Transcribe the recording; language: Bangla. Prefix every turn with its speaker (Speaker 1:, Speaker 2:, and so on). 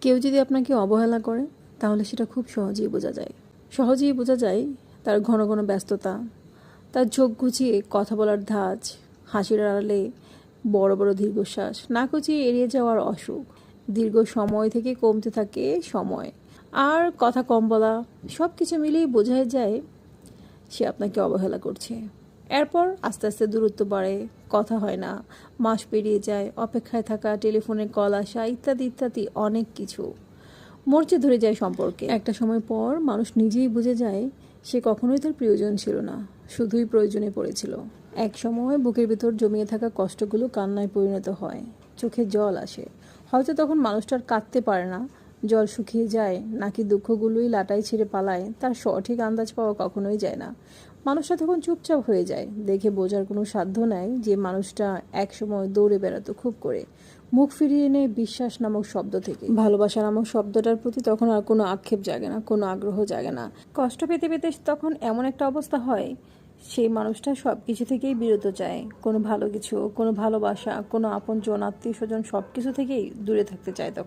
Speaker 1: কেউ যদি আপনাকে অবহেলা করে, তাহলে সেটা খুব সহজেই বোঝা যায়। সহজেই বোঝা যায় তার ঘন ঘন ব্যস্ততা, তার চোখ গুছিয়ে কথা বলার ধাঁচ, হাসির আড়ালে বড় বড় দীর্ঘশ্বাস, না কুচিয়ে এড়িয়ে যাওয়ার অসুখ। দীর্ঘ সময় থেকে কমতে থাকে সময়। আর কথা কম বলা সব কিছু মিলিয়ে বোঝাই যায় সে আপনাকে অবহেলা করছে। এরপর আস্তে আস্তে দূরত্ব বাড়ে, কথা হয় না, মাস পেরিয়ে যায়, অপেক্ষায় থাকা, টেলিফোনে কল আসা, ইত্যাদি ইত্যাদি অনেক কিছু। মরচে ধরে যায় সম্পর্কে। একটা সময় পর মানুষ নিজেই বুঝে যায়, সে কখনোই তার প্রিয়জন ছিল না, শুধুই প্রয়োজনে পড়েছিল। এক সময় বুকের ভিতর জমিয়ে থাকা কষ্টগুলো কান্নায় পরিণত হয়, চোখে জল আসে। হয়তো তখন মানুষটার কাঁদতে পারে না জল শুকিয়ে যায়, নাকি দুঃখগুলোই লাটাই ছেড়ে পালায়, তার সঠিক আন্দাজ পাওয়া কখনোই যায় না। মানুষটা তখন চুপচাপ হয়ে যায়, দেখে বোঝার কোনো সাধ্য নাই যে মানুষটা একসময় দৌড়ে বেড়াতো খুব করে। মুখ ফিরিয়ে এনে বিশ্বাস নামক শব্দ থেকে। ভালোবাসা নামক শব্দটার প্রতি তখন আর কোনো আক্ষেপ জাগে না, কোনো আগ্রহ জাগে না। কষ্ট পেতে পেতে তখন এমন একটা অবস্থা হয়, সেই মানুষটা সব কিছু থেকেই বিরত চায় কোনো ভালো কিছু, কোনো ভালোবাসা, কোনো আপনজন আত্মীয় স্বজন সব কিছু থেকেই দূরে থাকতে চায় তখন।